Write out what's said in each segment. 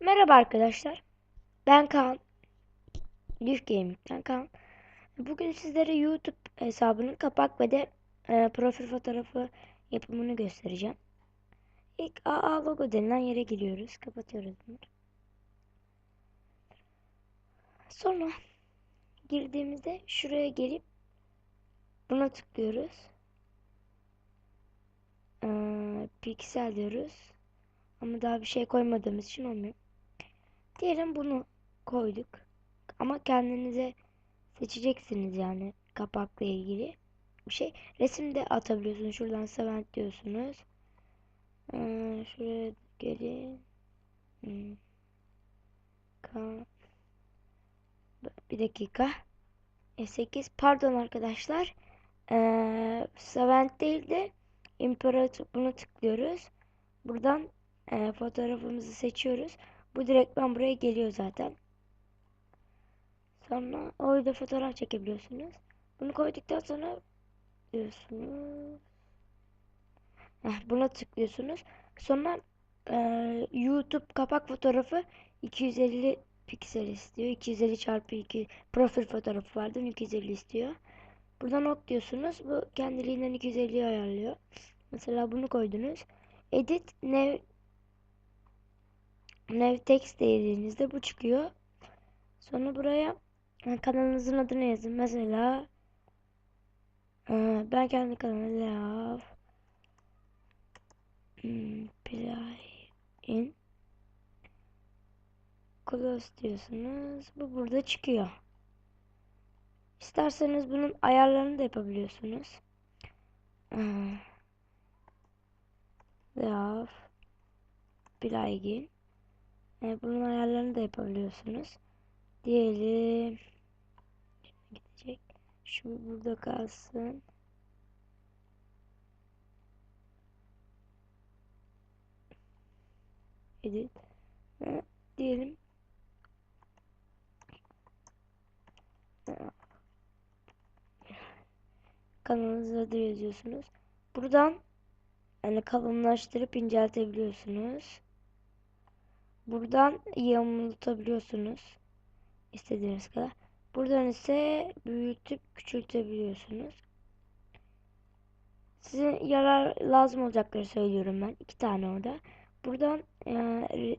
Merhaba arkadaşlar. Ben Kaan. Düş Gaming'den Kaan. Bugün sizlere YouTube hesabının kapak ve de e, profil fotoğrafı yapımını göstereceğim. İlk AA logo denilen yere giriyoruz. Kapatıyoruz bunu. Sonra girdiğimizde şuraya gelip buna tıklıyoruz. Ee, piksel diyoruz. Ama daha bir şey koymadığımız için olmuyor. Diyelim bunu koyduk. Ama kendinize seçeceksiniz yani kapakla ilgili bir şey. Resim de atabiliyorsunuz. Şuradan Savant diyorsunuz. Ee, şuraya gelin. Hmm. Bir dakika. E8 pardon arkadaşlar. Ee, Savant değil de İmparator bunu tıklıyoruz. Buradan e, fotoğrafımızı seçiyoruz. Bu direktman buraya geliyor zaten. Sonra orada fotoğraf çekebiliyorsunuz. Bunu koyduktan sonra diyorsunuz. Heh, buna tıklıyorsunuz. Sonra e, YouTube kapak fotoğrafı 250 piksel istiyor. 250 çarpı 2 profil fotoğrafı vardı. 250 istiyor. Buradan ok diyorsunuz. Bu kendiliğinden 250'yi ayarlıyor. Mesela bunu koydunuz. Edit ne Nav text dediğinizde bu çıkıyor. Sonra buraya kanalınızın adını yazın. Mesela ben kendi kanalıma Love hmm, Play in Close diyorsunuz. Bu burada çıkıyor. İsterseniz bunun ayarlarını da yapabiliyorsunuz. Love Plugin e, bunun ayarlarını da yapabiliyorsunuz. Diyelim gidecek. Şu burada kalsın. Edit. E, diyelim. Kanalınızı adı yazıyorsunuz. Buradan yani kalınlaştırıp inceltebiliyorsunuz. Buradan yamultabiliyorsunuz. istediğiniz kadar. Buradan ise büyütüp küçültebiliyorsunuz. Size yarar lazım olacakları söylüyorum ben. iki tane orada. Buradan e,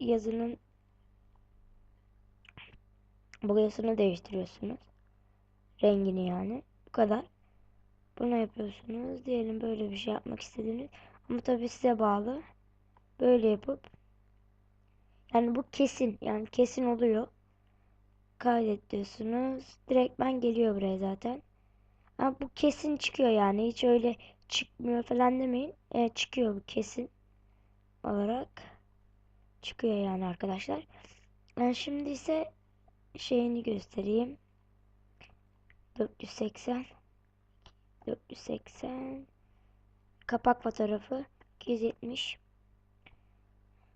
yazının boyasını değiştiriyorsunuz. Rengini yani. Bu kadar. Bunu yapıyorsunuz. Diyelim böyle bir şey yapmak istediğiniz. Ama tabii size bağlı. Böyle yapıp yani bu kesin. Yani kesin oluyor. Kaydet diyorsunuz. Direkt ben geliyor buraya zaten. Ama bu kesin çıkıyor yani. Hiç öyle çıkmıyor falan demeyin. E, çıkıyor bu kesin olarak. Çıkıyor yani arkadaşlar. Yani şimdi ise şeyini göstereyim. 480 480 kapak fotoğrafı 270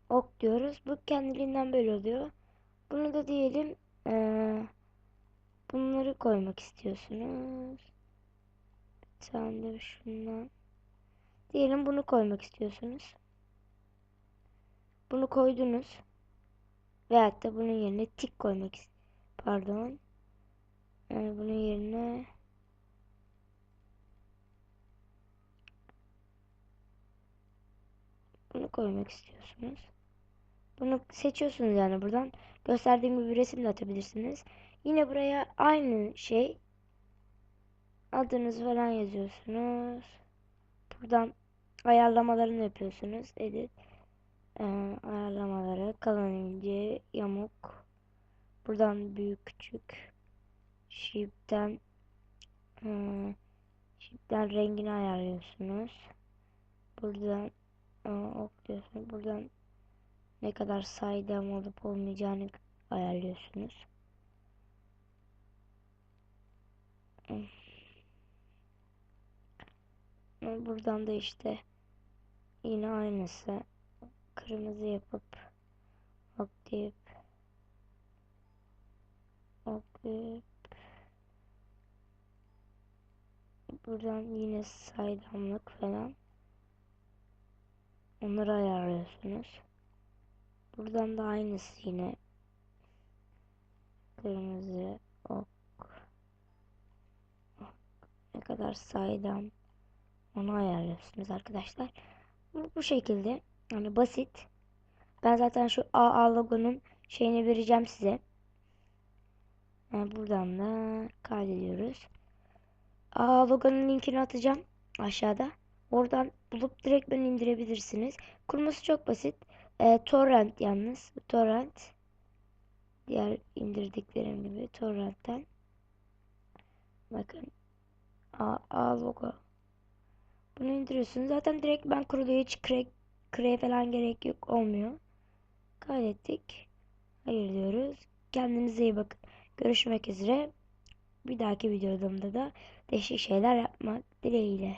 ok diyoruz. Bu kendiliğinden böyle oluyor. Bunu da diyelim ee, bunları koymak istiyorsunuz. Bir tane de şundan. Diyelim bunu koymak istiyorsunuz. Bunu koydunuz. Veyahut da bunun yerine tik koymak Pardon. Yani bunun yerine bunu koymak istiyorsunuz. Bunu seçiyorsunuz yani buradan. Gösterdiğim gibi resim de atabilirsiniz. Yine buraya aynı şey. Adınızı falan yazıyorsunuz. Buradan ayarlamalarını yapıyorsunuz. Edit. Ee, ayarlamaları. Kalın ince. Yamuk. Buradan büyük küçük. Shape'den e, Shape'den rengini ayarlıyorsunuz. Buradan e, ok diyorsunuz. Buradan ne kadar saydam olup olmayacağını ayarlıyorsunuz. Buradan da işte yine aynısı kırmızı yapıp ok deyip buradan yine saydamlık falan onları ayarlıyorsunuz. Buradan da aynısı yine. Kırmızı ok. Ne kadar saydam onu ayarlıyorsunuz arkadaşlar. Bu, bu şekilde yani basit. Ben zaten şu AA logonun şeyini vereceğim size. Yani buradan da kaydediyoruz. AA logonun linkini atacağım aşağıda. Oradan bulup direkt ben indirebilirsiniz. Kurması çok basit. E, torrent yalnız. Torrent. Diğer indirdiklerim gibi torrentten. Bakın. A, A logo. Bunu indiriyorsunuz. Zaten direkt ben kuruluyor. Hiç crack, crack falan gerek yok. Olmuyor. Kaydettik. Hayır diyoruz. Kendinize iyi bakın. Görüşmek üzere. Bir dahaki videomda da değişik şeyler yapmak dileğiyle.